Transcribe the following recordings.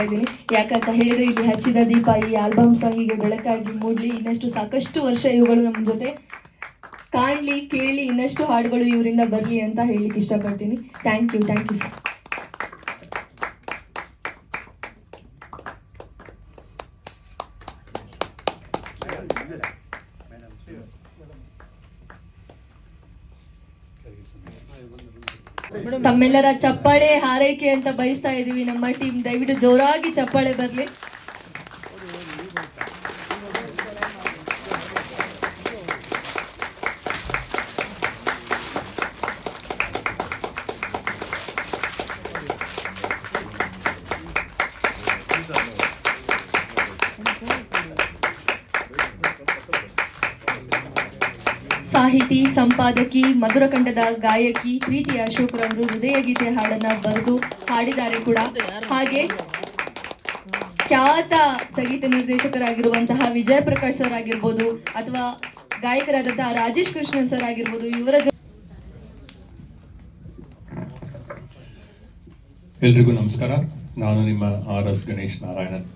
ಗಣೇಶ್. ಯಾಕಂತ ಹೇಳಿದ್ರೆ ಇಲ್ಲಿ ಹಚ್ಚಿದ ದೀಪ, ಈ ಆಲ್ಬಮ್ ಸಾಂಗಿಗೆ ಬೆಳಕಾಗಿ ಮೂಡ್ಲಿ. ಇನ್ನಷ್ಟು ಸಾಕಷ್ಟು ವರ್ಷ ಇವುಗಳು ನಮ್ಮ ಜೊತೆ ಕಾಣ್ಲಿ, ಕೇಳಿ ಇನ್ನಷ್ಟು ಹಾಡುಗಳು ಇವರಿಂದ ಬರಲಿ ಅಂತ ಹೇಳಲಿಕ್ಕೆ ಇಷ್ಟಪಡ್ತೀನಿ. Thank you thank you sir ತಮ್ಮೆಲ್ಲರ ಚಪ್ಪಾಳೆ ಹಾರೈಕೆ ಅಂತ ಬಯಸ್ತಾ ಇದೀವಿ ನಮ್ಮ ಟೀಮ್. ದಯವಿಟ್ಟು ಜೋರಾಗಿ ಚಪ್ಪಾಳೆ ಬರಲಿ. ಸಂಪಾದಕಿ ಮಧುರಕಂಠದ ಗಾಯಕಿ ಪ್ರೀತಿ ಅಶೋಕ್ರವರು ಹೃದಯ ಗೀತೆ ಹಾಡನ್ನ ಬರೆದು ಹಾಡಿದ್ದಾರೆ ಕೂಡ. ಹಾಗೆ ಖ್ಯಾತ ಸಂಗೀತ ನಿರ್ದೇಶಕರಾಗಿರುವಂತಹ ವಿಜಯ ಪ್ರಕಾಶ್ ಸರ್ ಆಗಿರ್ಬೋದು ಅಥವಾ ಗಾಯಕರಾದಂತಹ ರಾಜೇಶ್ ಕೃಷ್ಣನ್ ಸರ್ ಆಗಿರ್ಬೋದು, ಇವರ ಎಲ್ರಿಗೂ ನಮಸ್ಕಾರ. ನಾನು ನಿಮ್ಮ R S Ganesh Narayanan.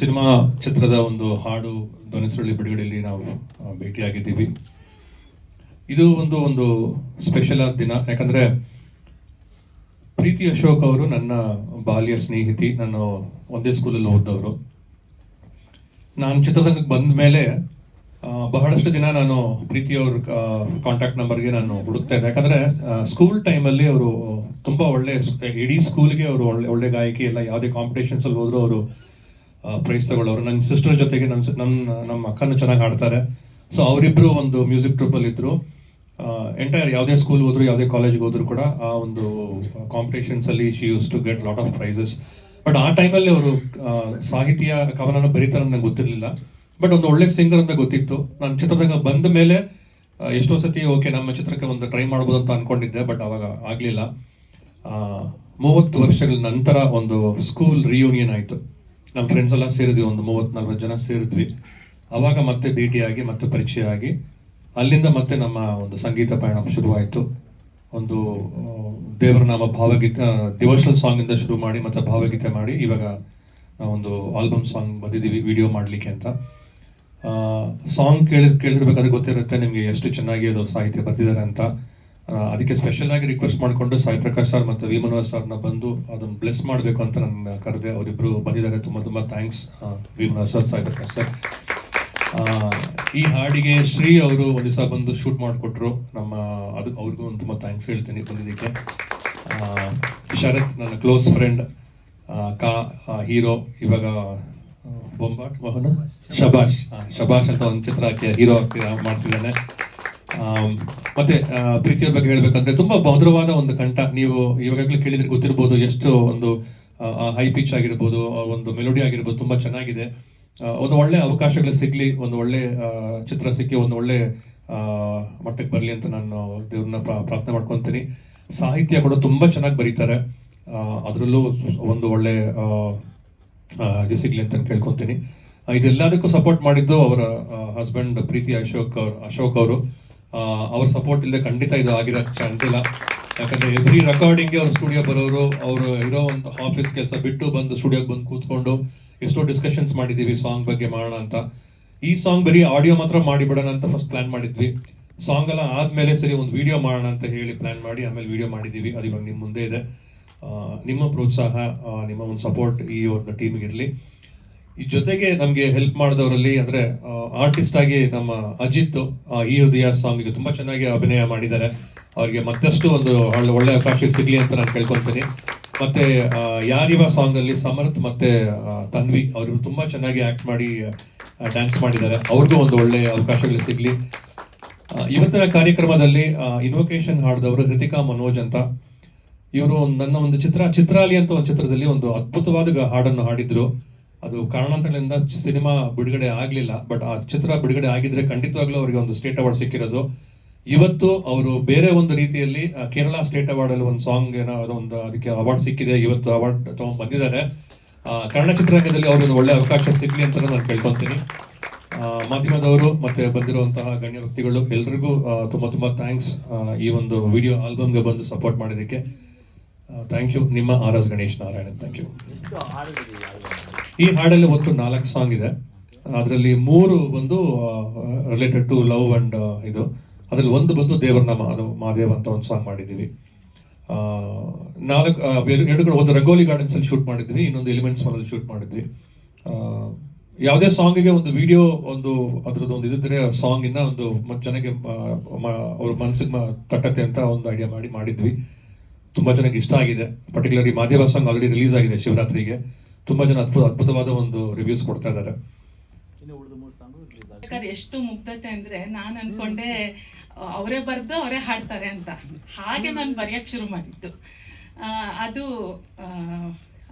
Cinema ಚಿತ್ರದ ಒಂದು ಹಾಡು, ಧ್ವನಿಸುರಳಿ ಬಿಡುಗಡೆಯಲ್ಲಿ ನಾವು ಭೇಟಿಯಾಗಿದ್ದೀವಿ. ಇದು ಒಂದು ಒಂದು ಸ್ಪೆಷಲ್ ಆದ ದಿನ. ಯಾಕಂದ್ರೆ ಪ್ರೀತಿ ಅಶೋಕ್ ಅವರು ನನ್ನ ಬಾಲ್ಯ ಸ್ನೇಹಿತಿ, ನಾನು ಒಂದೇ ಸ್ಕೂಲಲ್ಲಿ ಓದಿದವರು. ನಾನು ಚಿತ್ರರಂಗಕ್ಕೆ ಬಂದ ಮೇಲೆ ಬಹಳಷ್ಟು ದಿನ ನಾನು ಪ್ರೀತಿ ಅವ್ರ ಕಾಂಟ್ಯಾಕ್ಟ್ ನಂಬರ್ಗೆ ನಾನು ಹುಡುಕ್ತಾ ಇದ್ದೆ. ಯಾಕಂದ್ರೆ ಸ್ಕೂಲ್ ಟೈಮಲ್ಲಿ ಅವರು ತುಂಬಾ ಒಳ್ಳೆ, ಇಡೀ ಸ್ಕೂಲ್ಗೆ ಅವರು ಒಳ್ಳೆ ಒಳ್ಳೆ ಗಾಯಕಿ, ಎಲ್ಲ ಯಾವುದೇ ಕಾಂಪಿಟೇಷನ್ಸ್ ಅಲ್ಲಿ ಹೋದ್ರು ಅವರು ಪ್ರೈಸ್ ತಗೊಳ್ಳೋರು ನನ್ನ ಸಿಸ್ಟರ್ ಜೊತೆಗೆ ನಮ್ಮ ನಮ್ಮ ನಮ್ಮ ಅಕ್ಕನೂ ಚೆನ್ನಾಗಿ ಹಾಡ್ತಾರೆ. ಸೊ ಅವರಿಬ್ಬರು ಒಂದು ಮ್ಯೂಸಿಕ್ ಟ್ರೂಪಲ್ಲಿ ಇದ್ದರು ಎಂಟೈರ್ ಯಾವುದೇ ಸ್ಕೂಲ್ ಹೋದ್ರು, ಯಾವುದೇ ಕಾಲೇಜ್ಗೆ ಹೋದ್ರು ಕೂಡ ಆ ಒಂದು ಕಾಂಪಿಟೇಷನ್ಸಲ್ಲಿ she used to get lot of prizes but ಆ ಟೈಮಲ್ಲಿ ಅವರು ಸಾಹಿತ್ಯ, ಕವನನ ಬರೀತಾರೆ ನಂಗೆ ಗೊತ್ತಿರಲಿಲ್ಲ. ಬಟ್ ಒಂದು ಒಳ್ಳೆ ಸಿಂಗರ್ ಅಂತ ಗೊತ್ತಿತ್ತು. ನಾನು ಚಿತ್ರರಂಗ ಬಂದ ಮೇಲೆ ಎಷ್ಟೋ ಸತಿ ಓಕೆ ನಮ್ಮ ಚಿತ್ರಕ್ಕೆ ಒಂದು ಟ್ರೈ ಮಾಡ್ಬೋದು ಅಂತ ಅಂದ್ಕೊಂಡಿದ್ದೆ ಬಟ್ ಅವಾಗ ಆಗಲಿಲ್ಲ. ಮೂವತ್ತು ವರ್ಷಗಳ ನಂತರ ಒಂದು ಸ್ಕೂಲ್ ರಿಯೂನಿಯನ್ ಆಯಿತು. ನಮ್ಮ ಫ್ರೆಂಡ್ಸ್ ಎಲ್ಲ ಸೇರಿದ್ವಿ, ಒಂದು ಮೂವತ್ತು ನಲ್ವತ್ತು ಜನ ಸೇರಿದ್ವಿ. ಅವಾಗ ಮತ್ತೆ ಭೇಟಿಯಾಗಿ, ಮತ್ತೆ ಪರಿಚಯ ಆಗಿ ಅಲ್ಲಿಂದ ಮತ್ತೆ ನಮ್ಮ ಒಂದು ಸಂಗೀತ ಪಯಣ ಶುರುವಾಯಿತು. ಒಂದು ದೇವರ ನಾಮ ಭಾವಗೀತೆ ಡಿವೋಷನಲ್ ಸಾಂಗ್ ಇಂದ ಶುರು ಮಾಡಿ, ಮತ್ತೆ ಭಾವಗೀತೆ ಮಾಡಿ, ಇವಾಗ ನಾವೊಂದು ಆಲ್ಬಮ್ ಸಾಂಗ್ ಬಂದಿದ್ದೀವಿ ವಿಡಿಯೋ ಮಾಡಲಿಕ್ಕೆ ಅಂತ. ಸಾಂಗ್ ಕೇಳಿ ಕೇಳಿರ್ಬೇಕಾದ್ರೆ ಗೊತ್ತಿರುತ್ತೆ, ನಿಮಗೆ ಎಷ್ಟು ಚೆನ್ನಾಗಿ ಅದು ಸಾಹಿತ್ಯ ಬರ್ತಿದ್ದಾರೆ ಅಂತ. ಅದಕ್ಕೆ ಸ್ಪೆಷಲ್ ಆಗಿ ರಿಕ್ವೆಸ್ಟ್ ಮಾಡಿಕೊಂಡು ಸಾಯಿ ಪ್ರಕಾಶ್ ಸರ್ ಮತ್ತು ವಿ ಮನೋಹರ್ ಸರ್ನ ಬಂದು ಅದನ್ನು ಬ್ಲೆಸ್ ಮಾಡಬೇಕು ಅಂತ ನನ್ನ ಕರೆದೆ. ಅವರಿಬ್ಬರು ಬಂದಿದ್ದಾರೆ. ತುಂಬ ತುಂಬ thanks V Manohar sir Sai Prakash sir. ಈ ಹಾಡಿಗೆ ಶ್ರೀ ಅವರು ಒಂದು ದಿವಸ ಬಂದು ಶೂಟ್ ಮಾಡಿಕೊಟ್ರು. ನಮ್ಮ ಅದಕ್ಕೆ ಅವ್ರಿಗೂ ಒಂದು ತುಂಬ ಥ್ಯಾಂಕ್ಸ್ ಹೇಳ್ತೀನಿ ಬಂದಿದ್ದಕ್ಕೆ. ಶರತ್ ನನ್ನ ಕ್ಲೋಸ್ ಫ್ರೆಂಡ್ ಕಾ ಹೀರೋ ಇವಾಗ ಬೊಂಬಾಟ್ ಮೋಹನ? ಶಬಾಷ್ ಶಬಾಷ್ ಅಂತ ಒಂದು ಚಿತ್ರ ಹಾಕಿ ಹೀರೋ ಆಗ್ತಿದ ಮಾಡ್ತಿದ್ದಾನೆ. ಮತ್ತೆ ಪ್ರೀತಿಯ ಬಗ್ಗೆ ಹೇಳ್ಬೇಕಂದ್ರೆ ತುಂಬಾ ಭದ್ರವಾದ ಒಂದು ಕಂಠ ನೀವು ಇವಾಗಲೇ ಕೇಳಿದ್ರೆ ಗೊತ್ತಿರ್ಬೋದು ಎಷ್ಟು ಒಂದು ಹೈ ಪಿಚ್ ಆಗಿರ್ಬೋದು ಒಂದು ಮೆಲೋಡಿ ಆಗಿರ್ಬೋದು, ತುಂಬಾ ಚೆನ್ನಾಗಿದೆ. ಒಂದು ಒಳ್ಳೆ ಅವಕಾಶಗಳು ಸಿಗ್ಲಿ, ಒಂದು ಒಳ್ಳೆ ಚಿತ್ರ ಸಿಕ್ಕಿ, ಒಂದು ಒಳ್ಳೆ ಮಟ್ಟಕ್ಕೆ ಬರಲಿ ಅಂತ ನಾನು ದೇವ್ರನ್ನ ಪ್ರಾ- ಪ್ರಾರ್ಥನೆ ಮಾಡ್ಕೊತೀನಿ. ಸಾಹಿತ್ಯ ಕೂಡ ತುಂಬಾ ಚೆನ್ನಾಗಿ ಬರೀತಾರೆ. ಅದರಲ್ಲೂ ಒಂದು ಒಳ್ಳೆ ಇದು ಸಿಗ್ಲಿ ಅಂತ ಕೇಳ್ಕೊತೀನಿ. ಇದೆಲ್ಲದಕ್ಕೂ ಸಪೋರ್ಟ್ ಮಾಡಿದ್ದು ಅವರ ಹಸ್ಬೆಂಡ್ ಪ್ರೀತಿ ಅಶೋಕ್ ಅಶೋಕ್ ಅವರು. ಅವ್ರ ಸಪೋರ್ಟ್ ಇಲ್ಲದೆ ಖಂಡಿತ ಇದು ಆಗಿರೋ ಚಾನ್ಸ್ ಇಲ್ಲ. ಯಾಕಂದ್ರೆ ಎವ್ರಿ ರೆಕಾರ್ಡಿಂಗ್ಗೆ ಅವ್ರ ಸ್ಟುಡಿಯೋ ಬರೋರು, ಅವರು ಇರೋ ಒಂದು ಆಫೀಸ್ ಕೆಲಸ ಬಿಟ್ಟು ಬಂದು ಸ್ಟುಡಿಯೋಗೆ ಬಂದು ಕೂತ್ಕೊಂಡು ಎಷ್ಟೋ ಡಿಸ್ಕಷನ್ಸ್ ಮಾಡಿದ್ದೀವಿ ಸಾಂಗ್ ಬಗ್ಗೆ ಮಾಡೋಣ ಅಂತ. ಈ ಸಾಂಗ್ ಬರೀ ಆಡಿಯೋ ಮಾತ್ರ ಮಾಡಿಬಿಡೋಣ ಅಂತ ಫಸ್ಟ್ ಪ್ಲಾನ್ ಮಾಡಿದ್ವಿ. ಸಾಂಗ್ ಎಲ್ಲ ಆದ್ಮೇಲೆ ಸರಿ ಒಂದು ವಿಡಿಯೋ ಮಾಡೋಣ ಅಂತ ಹೇಳಿ ಪ್ಲಾನ್ ಮಾಡಿ, ಆಮೇಲೆ ವಿಡಿಯೋ ಮಾಡಿದ್ದೀವಿ ಅದು ಇವಾಗ ನಿಮ್ಮ ಮುಂದೆ ಇದೆ. ನಿಮ್ಮ ಪ್ರೋತ್ಸಾಹ ನಿಮ್ಮ ಒಂದು ಸಪೋರ್ಟ್ ಈ ಒಂದು ಟೀಮ್ಗೆ ಇರಲಿ. ಈ ಜೊತೆಗೆ ನಮಗೆ ಹೆಲ್ಪ್ ಮಾಡಿದವರಲ್ಲಿ ಅಂದ್ರೆ ಆರ್ಟಿಸ್ಟ್ ಆಗಿ ನಮ್ಮ ಅಜಿತ್ ಈ ಹೃದಯ ಸಾಂಗ್ಗೆ ತುಂಬಾ ಚೆನ್ನಾಗಿ ಅಭಿನಯ ಮಾಡಿದ್ದಾರೆ. ಅವರಿಗೆ ಮತ್ತಷ್ಟು ಒಂದು ಒಳ್ಳೆ ಅವಕಾಶ ಸಿಗ್ಲಿ ಅಂತ ನಾನು ಕೇಳ್ಕೊತೀನಿ ಮತ್ತೆ ಯಾರಿವ ಸಾಂಗ್ ಅಲ್ಲಿ ಸಮರ್ಥ್ ಮತ್ತೆ ತನ್ವಿ ಅವರು ತುಂಬಾ ಚೆನ್ನಾಗಿ ಆಕ್ಟ್ ಮಾಡಿ ಡ್ಯಾನ್ಸ್ ಮಾಡಿದ್ದಾರೆ. ಅವ್ರಿಗೂ ಒಂದು ಒಳ್ಳೆ ಅವಕಾಶಗಳು ಸಿಗ್ಲಿ. ಇವತ್ತಿನ ಕಾರ್ಯಕ್ರಮದಲ್ಲಿ ಇನ್ವೊಕೇಶನ್ ಹಾಡಿದವರು ಹೃತಿಕಾ ಮನೋಜ್ ಅಂತ. ಇವರು ನನ್ನ ಒಂದು ಚಿತ್ರ, ಚಿತ್ರಾಲಿ ಅಂತ ಒಂದು ಚಿತ್ರದಲ್ಲಿ ಒಂದು ಅದ್ಭುತವಾದ ಹಾಡನ್ನು ಹಾಡಿದ್ರು. ಅದು ಕಾರಣಾಂತರಗಳಿಂದ ಸಿನಿಮಾ ಬಿಡುಗಡೆ ಆಗಲಿಲ್ಲ ಬಟ್ ಆ ಚಿತ್ರ ಬಿಡುಗಡೆ ಆಗಿದ್ರೆ ಖಂಡಿತವಾಗ್ಲೂ ಅವರಿಗೆ ಒಂದು ಸ್ಟೇಟ್ ಅವಾರ್ಡ್ ಸಿಕ್ಕಿರೋದು. ಇವತ್ತು ಅವರು ಬೇರೆ ಒಂದು ರೀತಿಯಲ್ಲಿ ಕೇರಳ ಸ್ಟೇಟ್ ಅವಾರ್ಡ್ ಅಲ್ಲಿ ಒಂದು ಸಾಂಗ್ ಏನೋ ಒಂದು ಅದಕ್ಕೆ ಅವಾರ್ಡ್ ಸಿಕ್ಕಿದೆ, ಇವತ್ತು ಅವಾರ್ಡ್ ತಗೊಂಡ್ ಬಂದಿದ್ದಾರೆ. ಕನ್ನಡ ಚಿತ್ರರಂಗದಲ್ಲಿ ಅವ್ರಿಗೆ ಒಳ್ಳೆ ಅವಕಾಶ ಸಿಗ್ಲಿ ಅಂತ ನಾನು ಕೇಳ್ಕೊತೀನಿ. ಮಾಧ್ಯಮದವರು ಮತ್ತೆ ಬಂದಿರುವಂತಹ ಗಣ್ಯ ವ್ಯಕ್ತಿಗಳು ಎಲ್ರಿಗೂ ತುಂಬ ತುಂಬ ಥ್ಯಾಂಕ್ಸ್ ಈ ಒಂದು ವಿಡಿಯೋ ಆಲ್ಬಮ್ಗೆ ಬಂದು ಸಪೋರ್ಟ್ ಮಾಡಿದ್ದಕ್ಕೆ. ಥ್ಯಾಂಕ್ ಯು ನಿಮ್ಮ R S Ganesh Narayanan thank you ಈ ಹಾಡಲ್ಲಿ ಒಟ್ಟು ನಾಲ್ಕು ಸಾಂಗ್ ಇದೆ. ಅದರಲ್ಲಿ ಮೂರು ಬಂದು ರಿಲೇಟೆಡ್ ಟು ಲವ್ ಅಂಡ್ ಇದು. ಅದರಲ್ಲಿ ಒಂದು ಬಂದು ದೇವರನಾಮ ಅದು ಮಹಾದೇವ್ ಅಂತ ಒಂದು ಸಾಂಗ್ ಮಾಡಿದ್ದೀವಿ. ನಾಲ್ಕು ಎರಡು ಕಡೆ ಒಂದು ರಂಗೋಲಿ ಗಾರ್ಡನ್ಸ್ ಅಲ್ಲಿ ಶೂಟ್ ಮಾಡಿದ್ವಿ ಇನ್ನೊಂದು ಎಲಿಮೆಂಟ್ಸ್ ಮಾಲಲ್ಲಿ ಶೂಟ್ ಮಾಡಿದ್ವಿ. ಯಾವುದೇ ಸಾಂಗಿಗೆ ಒಂದು ವಿಡಿಯೋ ಒಂದು ಅದ್ರದ್ದು ಒಂದು ಇದ್ರೆ ಸಾಂಗಿನ ಒಂದು ಜನಕ್ಕೆ ಅವ್ರ ಮನ್ಸಿಗೆ ಮ- ತಟ್ಟತ್ತೆ ಅಂತ ಒಂದು ಐಡಿಯಾ ಮಾಡಿ ಮಾಡಿದ್ವಿ. ತುಂಬಾ ಜನಕ್ಕೆ ಇಷ್ಟ ಆಗಿದೆ. Particularly Madeva song already release ಆಗಿದೆ ಶಿವರಾತ್ರಿಗೆ. ತುಂಬಾ ಜನ ಅದ್ಭುತ ಅದ್ಭುತವಾದ ಒಂದು ರಿವ್ಯೂಸ್ ಕೊಡ್ತಾ ಇದ್ದಾರೆ. ಎಷ್ಟು ಮುಗ್ಧತೆ ಅಂದ್ರೆ ನಾನು ಅನ್ಕೊಂಡೆ ಅವರೇ ಬರೆದು ಅವರೇ ಹಾಡ್ತಾರೆ ಅಂತ. ಹಾಗೆ ನಾನು ಬರೆಯಕ್ಕೆ ಶುರು ಮಾಡಿದ್ದು. ಅದು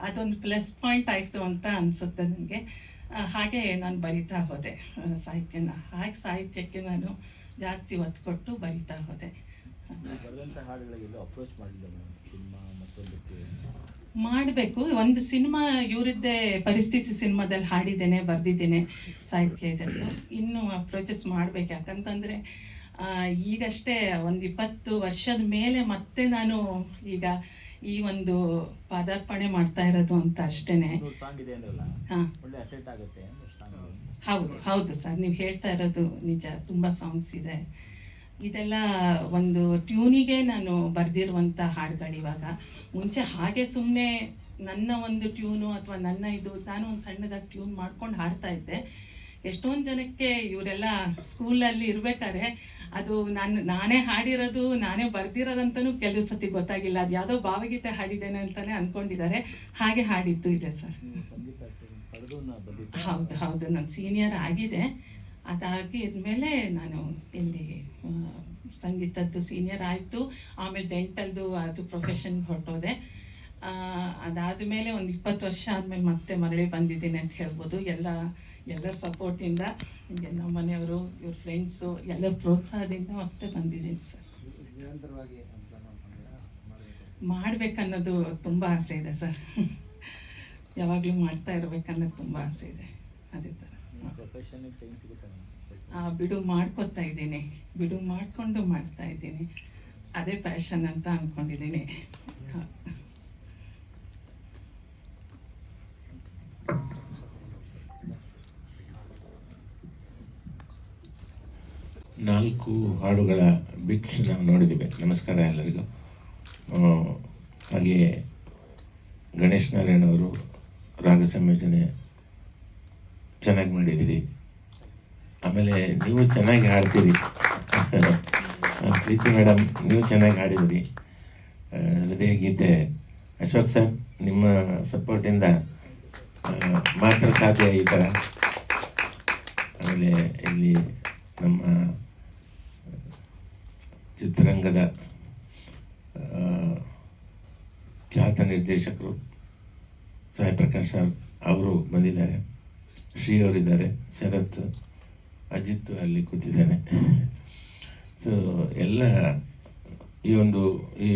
ಅದೊಂದು ಪ್ಲಸ್ ಪಾಯಿಂಟ್ ಆಯಿತು ಅಂತ ಅನಿಸುತ್ತೆ ನನಗೆ. ಹಾಗೆ ನಾನು ಬರಿತಾ ಹೋದೆ ಸಾಹಿತ್ಯನ. ಹಾಗೆ ಸಾಹಿತ್ಯಕ್ಕೆ ನಾನು ಜಾಸ್ತಿ ಒತ್ತು ಕೊಟ್ಟು ಬರಿತಾ ಹೋದೆ. ಬರೆದಂಥ ಹಾಡುಗಳಿಗೆಲ್ಲ ಅಪ್ರೋಚ್ ಮಾಡಿಲ್ಲ ಮೇಡಮ್ ಸಿನಿಮಾ ಮತ್ತೊಂದಕ್ಕೆ. ಮಾಡಬೇಕು. ಒಂದು ಸಿನಿಮಾ ಇವರಿದ್ದೇ ಪರಿಸ್ಥಿತಿ ಸಿನಿಮಾದಲ್ಲಿ ಹಾಡಿದ್ದೇನೆ ಬರೆದಿದ್ದೇನೆ ಸಾಹಿತ್ಯ ಇದೆಲ್ಲ. ಇನ್ನೂ ಅಪ್ರೋಚಸ್ ಮಾಡಬೇಕು. ಯಾಕಂತಂದರೆ ಈಗಷ್ಟೇ ಒಂದು ಇಪ್ಪತ್ತು ವರ್ಷದ ಮೇಲೆ ಮತ್ತೆ ನಾನು ಈಗ ಈ ಒಂದು ಪಾದಾರ್ಪಣೆ ಮಾಡ್ತಾ ಇರೋದು ಅಂತ ಅಷ್ಟೇ ಹಾಂ. ಹೌದು ಹೌದು ಸರ್. ನೀವು ಹೇಳ್ತಾ ಇರೋದು ನಿಜ. ತುಂಬ ಸಾಂಗ್ಸ್ ಇದೆ. ಇದೆಲ್ಲ ಒಂದು ಟ್ಯೂನಿಗೆ ನಾನು ಬರೆದಿರುವಂಥ ಹಾಡುಗಳು ಇವಾಗ. ಮುಂಚೆ ಹಾಗೆ ಸುಮ್ಮನೆ ನನ್ನ ಒಂದು ಟ್ಯೂನು ಅಥವಾ ನನ್ನ ಇದು ನಾನು ಒಂದು ಸಣ್ಣದಾಗಿ ಟ್ಯೂನ್ ಮಾಡ್ಕೊಂಡು ಹಾಡ್ತಾ ಇದ್ದೆ. ಎಷ್ಟೊಂದು ಜನಕ್ಕೆ ಇವರೆಲ್ಲ ಸ್ಕೂಲಲ್ಲಿ ಇರಬೇಕಾದ್ರೆ ಅದು ನಾನು ನಾನೇ ಹಾಡಿರೋದು ನಾನೇ ಬರ್ದಿರೋದಂತನೂ ಕೆಲವು ಸತಿ ಗೊತ್ತಾಗಿಲ್ಲ. ಅದು ಯಾವುದೋ ಭಾವಗೀತೆ ಹಾಡಿದ್ದೇನೆ ಅಂತಲೇ ಅಂದ್ಕೊಂಡಿದ್ದಾರೆ ಹಾಗೆ ಹಾಡಿದ್ದು ಇದೆ ಸರ್. ಹೌದು ಹೌದು. ನಾನು ಸೀನಿಯರ್ ಆಗಿದೆ. ಅದಾಗಿದ್ಮೇಲೆ ನಾನು ಇಲ್ಲಿ ಸಂಗೀತದ್ದು ಸೀನಿಯರ್ ಆಯಿತು. ಆಮೇಲೆ ಡೆಂಟಲ್ದು ಅದು ಪ್ರೊಫೆಷನ್ ಹೊರಟೋದೆ. ಅದಾದಮೇಲೆ ಒಂದು ಇಪ್ಪತ್ತು ವರ್ಷ ಆದಮೇಲೆ ಮತ್ತೆ ಮರಳಿ ಬಂದಿದ್ದೀನಿ ಅಂತ ಹೇಳ್ಬೋದು. ಎಲ್ಲ ಎಲ್ಲರ ಸಪೋರ್ಟಿಂದ ಹಿಂಗೆ ನಮ್ಮ ಮನೆಯವರು ಇವ್ರ ಫ್ರೆಂಡ್ಸು ಎಲ್ಲರ ಪ್ರೋತ್ಸಾಹದಿಂದ ಮತ್ತೆ ಬಂದಿದ್ದೀನಿ ಸರ್. ಮಾಡ್ಬೇಕನ್ನೋದು ತುಂಬ ಆಸೆ ಇದೆ ಸರ್. ಯಾವಾಗಲೂ ಮಾಡ್ತಾ ಇರಬೇಕನ್ನೋದು ತುಂಬ ಆಸೆ ಇದೆ. ಅದೇ ಥರ. ಬಿಡು ಮಾಡ್ಕೊತಾ ಇದ್ದೀನಿ. ಬಿಡು ಮಾಡಿಕೊಂಡು ಮಾಡ್ತಾ ಇದ್ದೀನಿ. ಅದೇ ಪ್ಯಾಷನ್ ಅಂತ ಅಂದ್ಕೊಂಡಿದ್ದೀನಿ ನಾಲ್ಕು ಹಾಡುಗಳ ಬಿಟ್ಸ್ ನಾವು ನೋಡಿದ್ದೀವಿ ನಮಸ್ಕಾರ ಎಲ್ಲರಿಗೂ. ಹಾಗೆಯೇ ಗಣೇಶ್ ನಾರಾಯಣ್ ಅವರು ರಾಗ ಸಂಯೋಜನೆ ಚೆನ್ನಾಗಿ ಮಾಡಿದ್ದೀರಿ. ಆಮೇಲೆ ನೀವು ಚೆನ್ನಾಗಿ ಹಾಡ್ತೀರಿ. ಪ್ರೀತಿ ಮೇಡಮ್, ನೀವು ಚೆನ್ನಾಗಿ ಹಾಡಿದಿರಿ ಹೃದಯ ಗೀತೆ. ಅಶೋಕ್ ಸರ್, ನಿಮ್ಮ ಸಪೋರ್ಟಿಂದ ಮಾತ್ರ ಸಾಧ್ಯ ಈ ಥರ ಆಮೇಲೆ ಇಲ್ಲಿ ನಮ್ಮ ಚಿತ್ರರಂಗದ ಖ್ಯಾತ ನಿರ್ದೇಶಕರು ಸಾಯಿ ಪ್ರಕಾಶ್ ಸರ್, ಅವರು ಬಂದಿದ್ದಾರೆ. ಶ್ರೀ ಅವರಿದ್ದಾರೆ ಶರತ್, ಅಜಿತ್ ಅಲ್ಲಿ ಕೂತಿದ್ದಾನೆ ಸೊ ಎಲ್ಲ ಈ ಒಂದು ಈ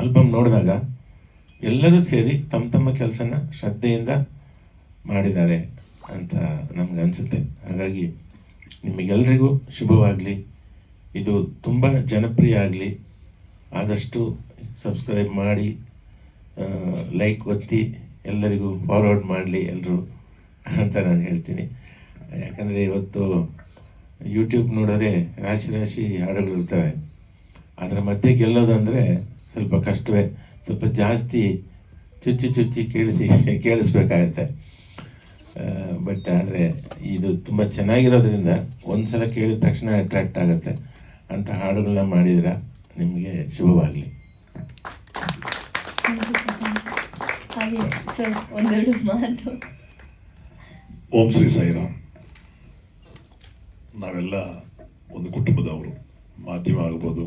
ಆಲ್ಬಮ್ ನೋಡಿದಾಗ ಎಲ್ಲರೂ ಸೇರಿ ತಮ್ಮ ತಮ್ಮ ಕೆಲಸನ ಶ್ರದ್ಧೆಯಿಂದ ಮಾಡಿದ್ದಾರೆ ಅಂತ ನಮ್ಗೆ ಅನಿಸುತ್ತೆ. ಹಾಗಾಗಿ ನಿಮಗೆಲ್ರಿಗೂ ಶುಭವಾಗಲಿ. ಇದು ತುಂಬ ಜನಪ್ರಿಯ ಆಗಲಿ. ಆದಷ್ಟು ಸಬ್ಸ್ಕ್ರೈಬ್ ಮಾಡಿ ಲೈಕ್ ಒತ್ತಿ ಎಲ್ಲರಿಗೂ ಫಾರ್ವರ್ಡ್ ಮಾಡಲಿ ಎಲ್ಲರೂ ಅಂತ ನಾನು ಹೇಳ್ತೀನಿ. ಯಾಕಂದರೆ ಇವತ್ತು ಯೂಟ್ಯೂಬ್ ನೋಡಿದ್ರೆ ರಾಶಿ ರಾಶಿ ಹಾಡುಗಳಿರ್ತವೆ ಅದರ ಮಧ್ಯೆ ಗೆಲ್ಲೋದಂದರೆ ಸ್ವಲ್ಪ ಕಷ್ಟವೇ. ಸ್ವಲ್ಪ ಜಾಸ್ತಿ ಚುಚ್ಚಿ ಚುಚ್ಚಿ ಕೇಳಿಸಿ ಕೇಳಿಸ್ಬೇಕಾಗತ್ತೆ. ಬಟ್ ಆದರೆ ಇದು ತುಂಬ ಚೆನ್ನಾಗಿರೋದ್ರಿಂದ ಒಂದು ಸಲ ಕೇಳಿದ ತಕ್ಷಣ ಅಟ್ರಾಕ್ಟ್ ಆಗುತ್ತೆ. ಅಂತ ಹಾಡುಗಳನ್ನ ಮಾಡಿದ್ರೆ ನಿಮಗೆ ಶುಭವಾಗಲಿ. ಹಾಗೆ ಸರ್, ಒಂದೆರಡು ಮಾತು. ಓಂ ಶ್ರೀ ಸಾಯಿರಾಮ್. ನಾವೆಲ್ಲ ಒಂದು ಕುಟುಂಬದವರು. ಮಾಧ್ಯಮ ಆಗ್ಬೋದು,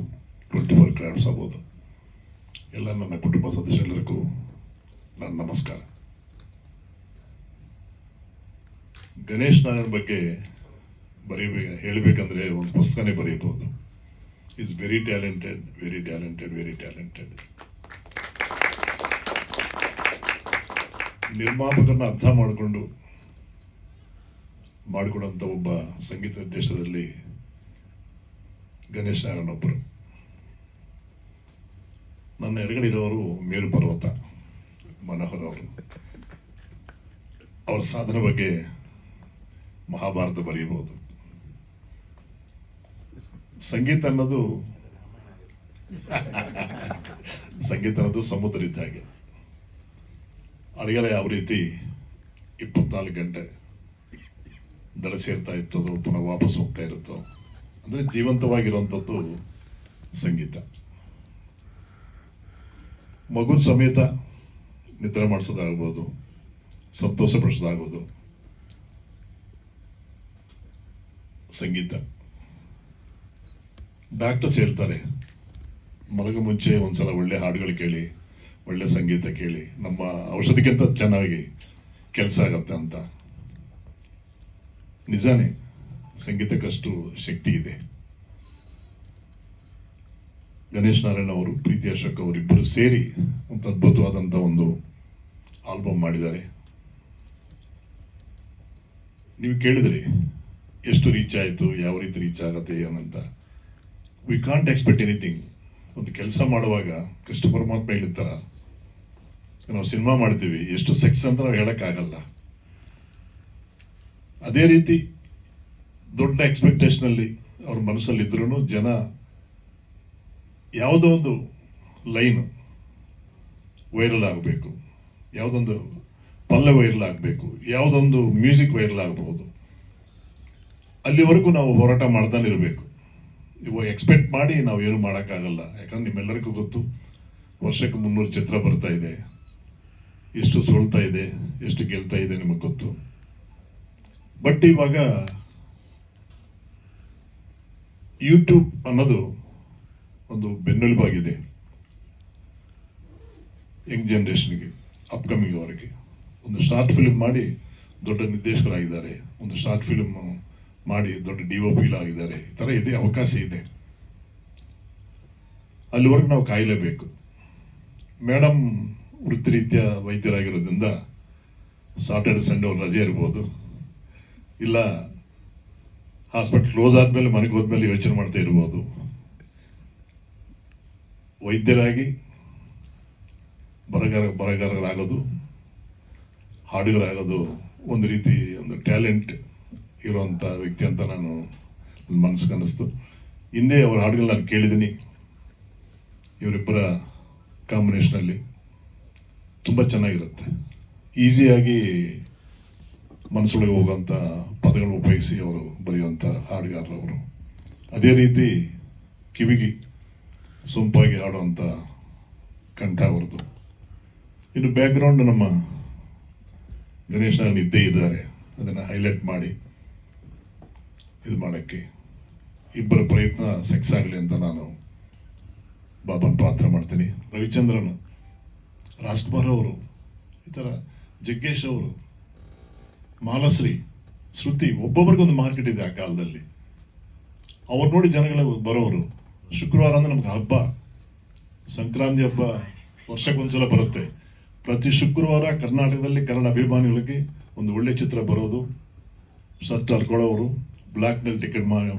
ಟ್ವೆಂಟಿ ಫೋರ್ ಕ್ರಾಫ್ಟ್ಸ್ ಆಗ್ಬೋದು. ಎಲ್ಲ ನನ್ನ ಕುಟುಂಬ ಸದಸ್ಯರೆಲ್ಲರಿಗೂ ನನ್ನ ನಮಸ್ಕಾರ. ಗಣೇಶ್ ನಾರಾಯಣ್ ಬಗ್ಗೆ ಬರೀಬೇಕು, ಹೇಳಬೇಕಂದ್ರೆ ಒಂದು ಪುಸ್ತಕನೇ ಬರೀಬಹುದು. Is very talented very talented very talented ನಿರ್ಮಾಪಕರನ್ನ ಅರ್ಥ ಮಾಡಿಕೊಂಡು ಮಾಡಿಕೊಡೋಂಥ ಒಬ್ಬ ಸಂಗೀತ ದೇಶದಲ್ಲಿ ಗಣೇಶ್ ನಾರಾಯಣ ಒಬ್ಬರು. ನನ್ನ ಎಡಗಡೆ ಇರೋರು ಮೇರು ಪರ್ವತ, ಮನೋಹರ್ ಅವರು. ಅವರ ಸಾಧನೆ ಬಗ್ಗೆ ಮಹಾಭಾರತ ಬರೆಯಬಹುದು. ಸಂಗೀತ ಅನ್ನೋದು ಸಂಗೀತ ಅನ್ನೋದು ಸಮುದ್ರ ಇದ್ದ ಹಾಗೆ. ಅಡಿಗೆಲ್ಲ ಯಾವ ರೀತಿ ಇಪ್ಪತ್ನಾಲ್ಕು ಗಂಟೆ ದಡ ಸೇರ್ತಾ ಇತ್ತು ಅದು ಪುನಃ ವಾಪಸ್ ಹೋಗ್ತಾ ಇರುತ್ತೋ. ಅಂದರೆ ಜೀವಂತವಾಗಿರುವಂಥದ್ದು ಸಂಗೀತ. ಮಗುನ ಸಮೇತ ನಿದ್ರೆ ಮಾಡಿಸೋದಾಗ್ಬೋದು ಸಂತೋಷ ಪಡಿಸೋದಾಗ್ಬೋದು ಸಂಗೀತ. ಡಾಕ್ಟರ್ಸ್ ಹೇಳ್ತಾರೆ, ಮಲಗು ಮುಂಚೆ ಒಂದ್ಸಲ ಒಳ್ಳೆ ಹಾಡುಗಳು ಕೇಳಿ, ಒಳ್ಳೆ ಸಂಗೀತ ಕೇಳಿ, ನಮ್ಮ ಔಷಧಿಗಿಂತ ಚೆನ್ನಾಗಿ ಕೆಲಸ ಆಗತ್ತೆ ಅಂತ. ನಿಜಾನೇ, ಸಂಗೀತಕ್ಕಷ್ಟು ಶಕ್ತಿ ಇದೆ. ಗಣೇಶ್ ನಾರಾಯಣ ಅವರು, ಪ್ರೀತಿ ಅಶೋಕ್ ಅವರಿಬ್ಬರು ಸೇರಿ ಒಂದು ಅದ್ಭುತವಾದಂಥ ಒಂದು ಆಲ್ಬಮ್ ಮಾಡಿದ್ದಾರೆ. ನೀವು ಕೇಳಿದ್ರೆ, ಎಷ್ಟು ರೀಚ್ ಆಯಿತು, ಯಾವ ರೀತಿ ರೀಚ್ ಆಗತ್ತೆ ಏನಂತ ವಿ ಕಾಂಟ್ ಎಕ್ಸ್ಪೆಕ್ಟ್ ಎನಿಥಿಂಗ್ ಒಂದು ಕೆಲಸ ಮಾಡುವಾಗ ಕೃಷ್ಣ ಪರಮಾತ್ಮ ಹೇಳಿರ್ತಾರ, ನಾವು ಸಿನಿಮಾ ಮಾಡ್ತೀವಿ, ಎಷ್ಟು ಸೆಕ್ಸ್ ಅಂತ ನಾವು ಹೇಳೋಕ್ಕಾಗಲ್ಲ. ಅದೇ ರೀತಿ ದೊಡ್ಡ ಎಕ್ಸ್ಪೆಕ್ಟೇಷನಲ್ಲಿ ಅವ್ರ ಮನಸ್ಸಲ್ಲಿ ಇದ್ರೂ ಜನ ಯಾವುದೋ ಒಂದು ಲೈನ್ ವೈರಲ್ ಆಗಬೇಕು, ಯಾವುದೊಂದು ಪಲ್ಲೆ ವೈರಲ್ ಆಗಬೇಕು, ಯಾವುದೊಂದು ಮ್ಯೂಸಿಕ್ ವೈರಲ್ ಆಗಬಹುದು ಅಲ್ಲಿವರೆಗೂ ನಾವು ಹೋರಾಟ ಮಾಡ್ತಾನೆ ಇರಬೇಕು. ಇವಾಗ ಎಕ್ಸ್ಪೆಕ್ಟ್ ಮಾಡಿ ನಾವು ಏನು ಮಾಡೋಕ್ಕಾಗಲ್ಲ. ಯಾಕಂದ್ರೆ ನಿಮ್ಮೆಲ್ಲರಿಗೂ ಗೊತ್ತು, ವರ್ಷಕ್ಕೆ ಮುನ್ನೂರು ಚಿತ್ರ ಬರ್ತಾ ಇದೆ. ಎಷ್ಟು ಸೋಳ್ತಾ ಇದೆ, ಎಷ್ಟು ಗೆಲ್ತಾ ಇದೆ ನಿಮಗೆ ಗೊತ್ತು. ಬಟ್ ಇವಾಗ ಯೂಟ್ಯೂಬ್ ಅನ್ನೋದು ಒಂದು ಬೆನ್ನೆಲುಬಾಗಿದೆ ಯಂಗ್ ಜನ್ರೇಷನ್ಗೆ ಅಪ್ಕಮಿಂಗ್ ಅವರಿಗೆ. ಒಂದು ಶಾರ್ಟ್ ಫಿಲ್ಮ್ ಮಾಡಿ ದೊಡ್ಡ ನಿರ್ದೇಶಕರಾಗಿದ್ದಾರೆ. ಒಂದು ಶಾರ್ಟ್ ಫಿಲ್ಮ್ ಮಾಡಿ ದೊಡ್ಡ ಡಿ ಒ ಪಿಲ್ ಆಗಿದ್ದಾರೆ. ಈ ಥರ ಇದೆ, ಅವಕಾಶ ಇದೆ. ಅಲ್ಲಿವರೆಗೂ ನಾವು ಕಾಯಲೇಬೇಕು. ಮೇಡಮ್ ವೃತ್ತಿರೀತ್ಯ ವೈದ್ಯರಾಗಿರೋದ್ರಿಂದ ಸಾಟರ್ಡೆ ಸಂಡೇ ಅವ್ರು ರಜೆ ಇರ್ಬೋದು. ಇಲ್ಲ ಹಾಸ್ಪಿಟ್ಲ್ ಕ್ಲೋಸ್ ಆದಮೇಲೆ ಮನೆಗೆ ಹೋದ್ಮೇಲೆ ಯೋಚನೆ ಮಾಡ್ತಾ ಇರ್ಬೋದು. ವೈದ್ಯರಾಗಿ ಬರಗಾರ ಬರಗಾರರಾಗೋದು ಹಾಡುಗರಾಗೋದು ಒಂದು ರೀತಿ ಒಂದು ಟ್ಯಾಲೆಂಟ್ ಇರುವಂಥ ವ್ಯಕ್ತಿ ಅಂತ ನಾನು ನನ್ನ ಮನಸ್ಸು ಕನಸ್ತು ಹಿಂದೆ ಅವ್ರ ಹಾಡುಗಳನ್ನ ನಾನು ಕೇಳಿದ್ದೀನಿ. ಇವರಿಬ್ಬರ ಕಾಂಬಿನೇಷನಲ್ಲಿ ತುಂಬ ಚೆನ್ನಾಗಿರುತ್ತೆ. ಈಸಿಯಾಗಿ ಮನಸ್ಸೊಳಗೆ ಹೋಗುವಂಥ ಪದಗಳನ್ನು ಉಪಯೋಗಿಸಿ ಅವರು ಬರೆಯುವಂಥ ಹಾಡುಗಾರರು ಅವರು ಅದೇ ರೀತಿ ಕಿವಿಗೆ ಸೊಂಪಾಗಿ ಹಾಡುವಂಥ ಕಂಠ ಅವರದು. ಇನ್ನು ಬ್ಯಾಕ್ಗ್ರೌಂಡ್ ನಮ್ಮ ಗಣೇಶ ನಿದ್ದೆ ಇದ್ದಾರೆ. ಅದನ್ನು ಹೈಲೈಟ್ ಮಾಡಿ ಇದು ಮಾಡೋಕ್ಕೆ ಇಬ್ಬರ ಪ್ರಯತ್ನ ಸಕ್ಸ್ ಆಗಲಿ ಅಂತ ನಾನು ಬಾಬನ್ ಪ್ರಾರ್ಥನೆ ಮಾಡ್ತೀನಿ. ರವಿಚಂದ್ರನ್, ರಾಜ್ಕುಮಾರ್ ಅವರು, ಈ ಥರ ಜಗ್ಗೇಶ್ ಅವರು ಮಾಲಶ್ರೀ, ಶ್ರುತಿ ಒಬ್ಬೊಬ್ರಿಗೊಂದು ಮಾರ್ಕೆಟ್ ಇದೆ ಆ ಕಾಲದಲ್ಲಿ. ಅವ್ರು ನೋಡಿ ಜನಗಳು ಬರೋರು. ಶುಕ್ರವಾರ ಅಂದ್ರೆ ನಮ್ಗೆ ಹಬ್ಬ. ಸಂಕ್ರಾಂತಿ ಹಬ್ಬ ವರ್ಷಕ್ಕೊಂದ್ಸಲ ಬರುತ್ತೆ. ಪ್ರತಿ ಶುಕ್ರವಾರ ಕರ್ನಾಟಕದಲ್ಲಿ ಕನ್ನಡ ಅಭಿಮಾನಿಗಳಿಗೆ ಒಂದು ಒಳ್ಳೆ ಚಿತ್ರ ಬರೋದು. ಶರ್ಟ್ ಹರ್ಕೊಳ್ಳೋರು ಬ್ಲ್ಯಾಕ್ನಲ್ಲಿ ಟಿಕೆಟ್ ಮಾರಿ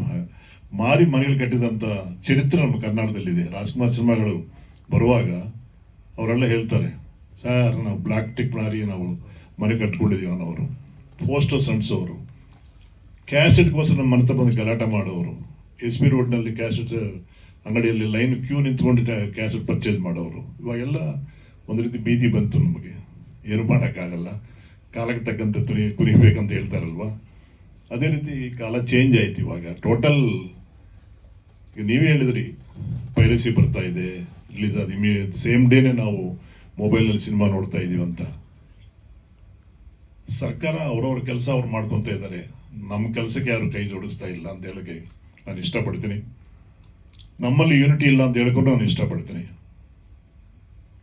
ಮಾರಿ ಮನೆಯಲ್ಲಿ ಕಟ್ಟಿದಂಥ ಚರಿತ್ರೆ ನಮ್ಮ ಕರ್ನಾಟಕದಲ್ಲಿದೆ. ರಾಜ್ಕುಮಾರ್ ಸಿನಿಮಾಗಳು ಬರುವಾಗ ಅವರೆಲ್ಲ ಹೇಳ್ತಾರೆ, ಸರ್, ನಾವು ಬ್ಲ್ಯಾಕ್ ಟಿಕ್ ಮಾರಿ ನಾವು ಮನೆ ಕಟ್ಕೊಂಡಿದ್ದೀವಿ ಅನ್ನೋರು. ಪೋಸ್ಟರ್ಸ್ ಅಂಟಿಸೋರು ಕ್ಯಾಸೆಟ್ಗೋಸ್ಕರ ನಮ್ಮ ಮನೆ ಬಂದು ಗಲಾಟೆ ಮಾಡೋರು. ಎಸ್ ಬಿ ರೋಡ್ನಲ್ಲಿ ಕ್ಯಾಸೆಟ್, ಅಂಗಡಿಯಲ್ಲಿ ಲೈನ್ ಕ್ಯೂ ನಿಂತ್ಕೊಂಡು ಕ್ಯಾಸೆಟ್ ಪರ್ಚೇಸ್ ಮಾಡೋರು. ಇವಾಗೆಲ್ಲ ಒಂದು ರೀತಿ ಬೀದಿ ಬಂತು ನಮಗೆ. ಏನು ಮಾಡೋಕ್ಕಾಗಲ್ಲ. ಕಾಲಕ್ಕೆ ತಕ್ಕಂತೆ ತುನಿ ಕುನಿಬೇಕಂತ ಹೇಳ್ತಾರಲ್ವಾ? ಅದೇ ರೀತಿ ಕಾಲ ಚೇಂಜ್ ಆಯ್ತು ಇವಾಗ. ಟೋಟಲ್ ನೀವೇ ಹೇಳಿದ್ರಿ ಪೈರಸಿ ಬರ್ತಾ ಇದೆ. ಇಮಿ ಸೇಮ್ ಡೇನೆ ನಾವು ಮೊಬೈಲಲ್ಲಿ ಸಿನಿಮಾ ನೋಡ್ತಾ ಇದ್ದೀವಿ ಅಂತ. ಸರ್ಕಾರ ಅವ್ರವ್ರ ಕೆಲಸ ಅವ್ರು ಮಾಡ್ಕೊತ ಇದ್ದಾರೆ. ನಮ್ಮ ಕೆಲಸಕ್ಕೆ ಯಾರು ಕೈ ಜೋಡಿಸ್ತಾ ಇಲ್ಲ ಅಂತ ಹೇಳಕ್ಕೆ ನಾನು ಇಷ್ಟಪಡ್ತೀನಿ. ನಮ್ಮಲ್ಲಿ ಯೂನಿಟಿ ಇಲ್ಲ ಅಂತ ಹೇಳ್ಕೊಂಡು ನಾನು ಇಷ್ಟಪಡ್ತೀನಿ.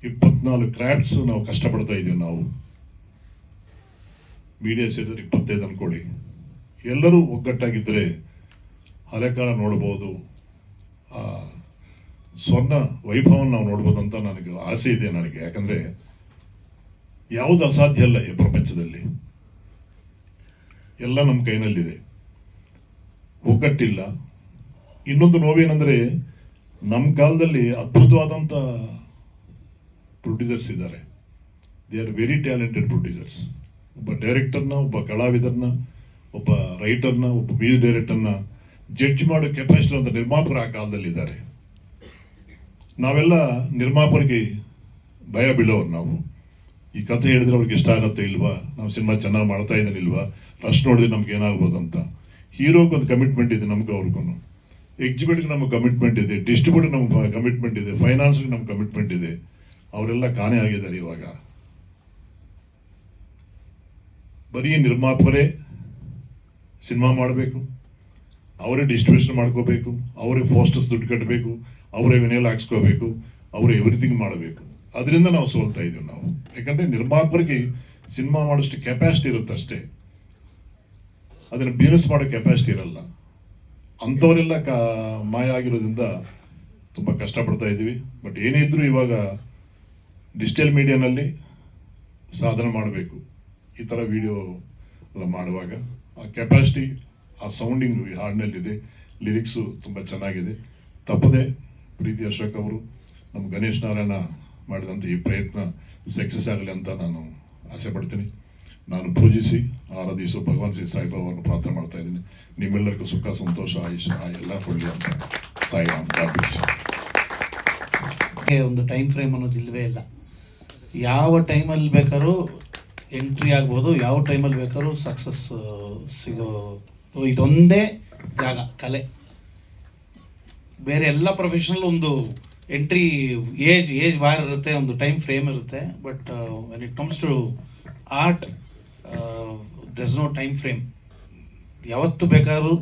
ಇಪ್ಪತ್ನಾಲ್ಕು ಕ್ರ್ಯಾಟ್ಸು ನಾವು ಕಷ್ಟಪಡ್ತಾ ಇದೀವಿ ನಾವು. ಮೀಡಿಯಾ ಸೇರಿದ್ರೆ ಇಪ್ಪತ್ತೈದು ಅನ್ಕೊಳ್ಳಿ. ಎಲ್ಲರೂ ಒಗ್ಗಟ್ಟಾಗಿದ್ದರೆ ಹಳೆ ಕಾಲ ನೋಡ್ಬೋದು. ಸ್ವರ್ಣ ವೈಭವನ ನಾವು ನೋಡ್ಬೋದು ಅಂತ ನನಗೆ ಆಸೆ ಇದೆ ನನಗೆ. ಯಾಕಂದರೆ ಯಾವುದು ಅಸಾಧ್ಯ ಅಲ್ಲ ಈ ಪ್ರಪಂಚದಲ್ಲಿ. ಎಲ್ಲ ನಮ್ಮ ಕೈನಲ್ಲಿದೆ. ಒಗ್ಗಟ್ಟಿಲ್ಲ. ಇನ್ನೊಂದು ನೋವೇನೆಂದರೆ, ನಮ್ಮ ಕಾಲದಲ್ಲಿ ಅದ್ಭುತವಾದಂಥ ಪ್ರೊಡ್ಯೂಸರ್ಸ್ ಇದ್ದಾರೆ. They are very talented producers ಒಬ್ಬ ಡೈರೆಕ್ಟರ್ನ, ಒಬ್ಬ ಕಲಾವಿದರನ್ನ ಒಬ್ಬ ರೈಟರ್ನ, ಒಬ್ಬ ಮ್ಯೂಸಿಕ್ ಡೈರೆಕ್ಟರ್ನ ಜಡ್ಜ್ ಮಾಡೋ ಕೆಪಾಸಿಟಿ ಅಂತ ನಿರ್ಮಾಪಕರು ಆ ಕಾಲದಲ್ಲಿದ್ದಾರೆ. ನಾವೆಲ್ಲ ನಿರ್ಮಾಪಕರಿಗೆ ಭಯ ಬೀಳೋರು ನಾವು. ಈ ಕಥೆ ಹೇಳಿದ್ರೆ ಅವ್ರಿಗೆ ಇಷ್ಟ ಆಗತ್ತೆ ಇಲ್ವಾ? ನಾವು ಸಿನಿಮಾ ಚೆನ್ನಾಗಿ ಮಾಡ್ತಾ ಇದ್ದಾನೆ ಇಲ್ವಾ? ಫಸ್ಟ್ ನೋಡಿದ್ರೆ ನಮ್ಗೆ ಏನಾಗ್ಬೋದು ಅಂತ. ಹೀರೋಗೆ ಒಂದು ಕಮಿಟ್ಮೆಂಟ್ ಇದೆ ನಮ್ಗೆ ಅವ್ರಿಗೂ ಎಕ್ಸಿಬಿಟ್ಗೆ ನಮ್ಗೆ ಕಮಿಟ್ಮೆಂಟ್ ಇದೆ ಡಿಸ್ಟ್ರಿಬ್ಯೂಟರ್ ನಮ್ಗೆ ಕಮಿಟ್ಮೆಂಟ್ ಇದೆ ಫೈನಾನ್ಸ್ಗೆ ನಮ್ಗೆ ಕಮಿಟ್ಮೆಂಟ್ ಇದೆ. ಅವರೆಲ್ಲ ಕಾಣೆ ಆಗಿದ್ದಾರೆ ಇವಾಗ. ಬರೀ ನಿರ್ಮಾಪಕರೇ ಸಿನಿಮಾ ಮಾಡಬೇಕು. ಅವರೇ ಡಿಸ್ಟ್ರಿಬ್ಯೂಷನ್ ಮಾಡ್ಕೋಬೇಕು. ಅವರೇ ಪೋಸ್ಟರ್ಸ್ ದುಡ್ಡು ಕಟ್ಟಬೇಕು ಅವರೇ ವಿನೇಲ್ ಹಾಕ್ಸ್ಕೋಬೇಕು. ಅವರೇ ಎವ್ರಿಥಿಂಗ್ ಮಾಡಬೇಕು. ಅದರಿಂದ ನಾವು ಸೋಲ್ತಾ ಇದ್ದೀವಿ ನಾವು. ಯಾಕಂದ್ರೆ ನಿರ್ಮಾಪಕರಿಗೆ ಸಿನಿಮಾ ಮಾಡೋಷ್ಟು ಕೆಪಾಸಿಟಿ ಇರುತ್ತೆ ಅಷ್ಟೇ. ಅದನ್ನು ಬಿಸ್ನೆಸ್ ಮಾಡೋ ಕೆಪಾಸಿಟಿ ಇರಲ್ಲ. ಅಂಥವರೆಲ್ಲ ಕಾ, ಮಾಯ ಆಗಿರೋದ್ರಿಂದ ತುಂಬ ಕಷ್ಟಪಡ್ತಾ ಇದ್ದೀವಿ. ಬಟ್ ಏನೇ ಇದ್ದರೂ ಇವಾಗ ಡಿಜಿಟಲ್ ಮೀಡಿಯಾನಲ್ಲಿ ಸಾಧನೆ ಮಾಡಬೇಕು. ಈ ಥರ ವಿಡಿಯೋ ಎಲ್ಲ ಮಾಡುವಾಗ ಆ ಕೆಪಾಸಿಟಿ ಆ ಸೌಂಡಿಂಗ್ ಈ ಹಾಡಿನಲ್ಲಿದೆ. ಲಿರಿಕ್ಸು ತುಂಬ ಚೆನ್ನಾಗಿದೆ. ತಪ್ಪದೆ ಪ್ರೀತಿ ಅಶೋಕ್ ಅವರು ನಮ್ಮ ಗಣೇಶ್ ನಾರಾಯಣ ಮಾಡಿದಂಥ ಈ ಪ್ರಯತ್ನ ಸಕ್ಸಸ್ ಆಗಲಿ ಅಂತ ನಾನು ಆಸೆ ಪಡ್ತೀನಿ. ನಾನು ಪೂಜಿಸಿ, ಆರಾಧಿಸು, ಭಗವಾನ್ ಶ್ರೀ ಸಾಯಿಬಾಬಾವನ್ನು ಪ್ರಾರ್ಥನೆ ಮಾಡ್ತಾ ಇದ್ದೀನಿ. ನಿಮ್ಮೆಲ್ಲರಿಗೂ ಸುಖ, ಸಂತೋಷ, ಆಯುಷ್, ಆ ಎಲ್ಲ ಕೊಡಲಿ ಅಂತ ಸಾಯಿರಾಮ್ ಒಂದು ಟೈಮ್ ಫ್ರೇಮ್ ಅನ್ನೋದು ಇಲ್ಲವೇ ಇಲ್ಲ. ಯಾವ ಟೈಮಲ್ಲಿ ಬೇಕಾದ್ರೂ ಎಂಟ್ರಿ ಆಗ್ಬೋದು, ಯಾವ ಟೈಮಲ್ಲಿ ಬೇಕಾದ್ರೂ ಸಕ್ಸಸ್ ಸಿಗೋ ಇದೊಂದೇ ಜಾಗ, ಕಲೆ. ಬೇರೆ ಎಲ್ಲ ಪ್ರೊಫೆಷನಲ್ ಒಂದು ಎಂಟ್ರಿ ಏಜ್ ಏಜ್ ವಾರ್ ಇರುತ್ತೆ, ಒಂದು ಟೈಮ್ ಫ್ರೇಮ್ ಇರುತ್ತೆ but when it comes to art there's no time frame ಯಾವತ್ತು ಬೇಕಾದ್ರೂ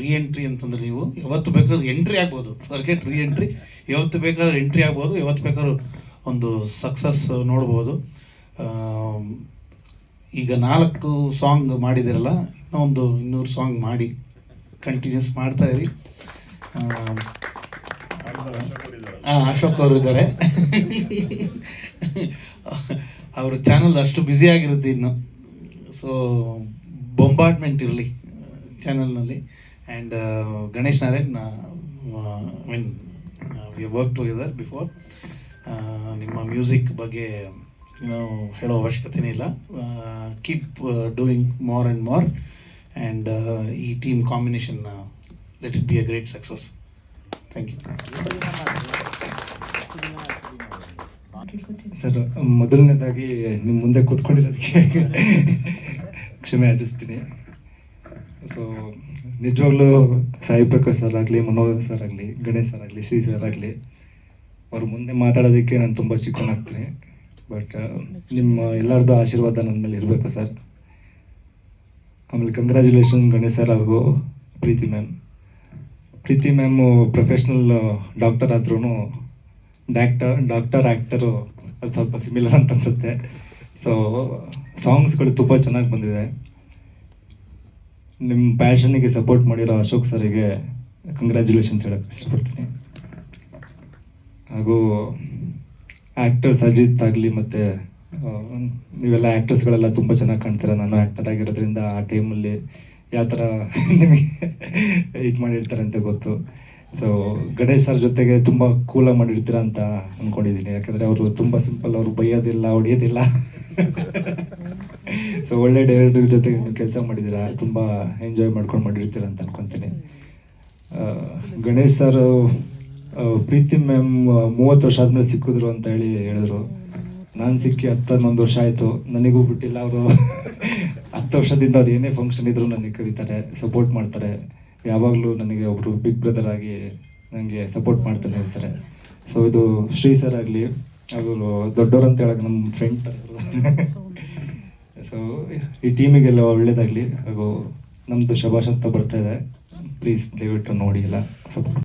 ರೀ ಎಂಟ್ರಿ ಅಂತಂದ್ರೆ ನೀವು, ಯಾವತ್ತು ಬೇಕಾದ್ರೂ ಎಂಟ್ರಿ ಆಗ್ಬೋದು. ಫರ್ಗೆಟ್ ರೀ ಎಂಟ್ರಿ ಯಾವತ್ತು ಬೇಕಾದ್ರೂ ಎಂಟ್ರಿ ಆಗ್ಬೋದು, ಯಾವತ್ತು ಬೇಕಾದ್ರೂ ಒಂದು ಸಕ್ಸಸ್ ನೋಡ್ಬೋದು. ಈಗ ನಾಲ್ಕು ಸಾಂಗ್ ಮಾಡಿದಿರಲ್ಲ ಇನ್ನೊಂದು ಇನ್ನೂರು ಸಾಂಗ್ ಮಾಡಿ ಕಂಟಿನ್ಯೂಸ್ ಮಾಡ್ತಾ ಆ, ಅಶೋಕ್ ಅವರು ಇದ್ದಾರೆ. ಅವ್ರ ಚಾನಲ್ ಅಷ್ಟು ಬ್ಯುಸಿ ಆಗಿರುತ್ತೆ ಇನ್ನು. ಸೊ ಬೊಂಬಾರ್ಟ್ಮೆಂಟ್ ಇರಲಿ ಚಾನಲ್ನಲ್ಲಿ and Ganesh Narayan I mean we work together before ನಿಮ್ಮ ಮ್ಯೂಸಿಕ್ ಬಗ್ಗೆ ಏನೋ ಹೇಳೋ ಅವಶ್ಯಕತೆನೇ ಇಲ್ಲ. Keep doing more and more and ಈ team combination let it be a great success thank you sir, ಮೊದಲನೇದಾಗಿ ನಿಮ್ಮ ಮುಂದೆ ಕೂತ್ಕೊಂಡಿರೋದಕ್ಕೆ ಕ್ಷಮೆ ಯಾಚಿಸ್ತೀನಿ ಸೊ ನಿಜವಾಗ್ಲೂ ಸಾಯಿ ಪ್ರಕಾಶ್ ಸರ್ ಆಗಲಿ, ಮನೋಹರ್ ಸರ್ ಆಗಲಿ, ಗಣೇಶ್ ಸರ್ ಆಗಲಿ, ಶ್ರೀ ಸರ್ ಆಗಲಿ, ಅವ್ರ ಮುಂದೆ ಮಾತಾಡೋದಕ್ಕೆ ನಾನು ತುಂಬ ಚಿಕ್ಕವನಾಗ್ತೀನಿ. ಬಟ್ ನಿಮ್ಮ ಎಲ್ಲರದ್ದು ಆಶೀರ್ವಾದ ನನ್ನ ಮೇಲೆ ಇರಬೇಕು ಸರ್ ಆಮೇಲೆ ಕಂಗ್ರ್ಯಾಚುಲೇಷನ್ ಗಣೇಶ್ ಸರ್ ಹಾಗೂ Preethi ma'am Preethi ma'am, professional doctor ಆದ್ರೂ ಡಾಕ್ಟರ್ ಡಾಕ್ಟರ್ ಆ್ಯಕ್ಟರು ಅದು ಸ್ವಲ್ಪ ಸಿಮಿಲರ್ ಅಂತ ಅನ್ಸುತ್ತೆ. ಸೊ ಸಾಂಗ್ಸ್ಗಳು ತುಂಬ ಚೆನ್ನಾಗಿ ಬಂದಿದೆ. ನಿಮ್ಮ ಪ್ಯಾಷನಿಗೆ ಸಪೋರ್ಟ್ ಮಾಡಿರೋ ಅಶೋಕ್ ಸರಿಗೆ ಕಂಗ್ರ್ಯಾಚುಲೇಷನ್ಸ್ ಹೇಳಕ್ಕೆ ಇಷ್ಟಪಡ್ತೀನಿ. ಹಾಗೂ ಆ್ಯಕ್ಟರ್ ಅಜಿತ್ ಆಗಲಿ ಮತ್ತು ನೀವೆಲ್ಲ ಆ್ಯಕ್ಟರ್ಸ್ಗಳೆಲ್ಲ ತುಂಬ ಚೆನ್ನಾಗಿ ಕಾಣ್ತೀರ. ನಾನು ಆ್ಯಕ್ಟರ್ ಆಗಿರೋದ್ರಿಂದ ಆ ಟೈಮಲ್ಲಿ ಯಾವ ಥರ ನಿಮಗೆ ಇದು ಮಾಡಿರ್ತಾರೆ ಅಂತ ಗೊತ್ತು. ಸೊ ಗಣೇಶ್ ಸರ್ ಜೊತೆಗೆ ತುಂಬ ಕೂಲಾಗಿ ಮಾಡಿರ್ತೀರ ಅಂತ ಅಂದ್ಕೊಂಡಿದ್ದೀನಿ ಯಾಕಂದರೆ ಅವರು ತುಂಬ ಸಿಂಪಲ್ ಅವರು ಬೈಯೋದಿಲ್ಲ, ಹೊಡಿಯೋದಿಲ್ಲ. ಸೊ ಒಳ್ಳೆ ಡೈರೆಕ್ಟರ್ ಜೊತೆಗೆ ಕೆಲಸ ಮಾಡಿದ್ದೀರಾ, ತುಂಬ ಎಂಜಾಯ್ ಮಾಡ್ಕೊಂಡು ಮಾಡಿರ್ತೀರ ಅಂತ ಅನ್ಕೊತೀನಿ. ಗಣೇಶ್ ಸರ್ ಪ್ರೀತಿ ಮ್ಯಾಮ್ ಮೂವತ್ತು ವರ್ಷ ಆದಮೇಲೆ ಸಿಕ್ಕಿದ್ರು ಅಂತ ಹೇಳಿ ಹೇಳಿದ್ರು. ನಾನು ಸಿಕ್ಕಿ ಹತ್ತು ಹನ್ನೊಂದು ವರ್ಷ ಆಯಿತು, ನನಗೂ ಬಿಟ್ಟಿಲ್ಲ ಅವರು. ಹತ್ತು ವರ್ಷದಿಂದ ಅವ್ರು ಏನೇ ಫಂಕ್ಷನ್ ಇದ್ರು ನನಗೆ ಕರೀತಾರೆ ಸಪೋರ್ಟ್ ಮಾಡ್ತಾರೆ. ಯಾವಾಗಲೂ ನನಗೆ ಒಬ್ಬರು ಬಿಗ್ ಬ್ರದರ್ ಆಗಿ ನನಗೆ ಸಪೋರ್ಟ್ ಮಾಡ್ತಾನೆ ಇರ್ತಾರೆ. ಸೊ ಇದು ಶ್ರೀ ಸರ್ ಆಗಲಿ, ಅವರು ದೊಡ್ಡವರು ಅಂತ ಹೇಳಕ್ಕೆ ನಮ್ಮ ಫ್ರೆಂಡ್ ಸೊ ಈ ಟೀಮಿಗೆಲ್ಲ ಒಳ್ಳೇದಾಗಲಿ. ಹಾಗೂ ನಮ್ಮದು ಶಬಾಷ್ ಅಂತ ಬರ್ತಾ ಇದೆ. ಪ್ಲೀಸ್ ದಯವಿಟ್ಟು ನೋಡಿ ಎಲ್ಲ ಸಪೋರ್ಟ್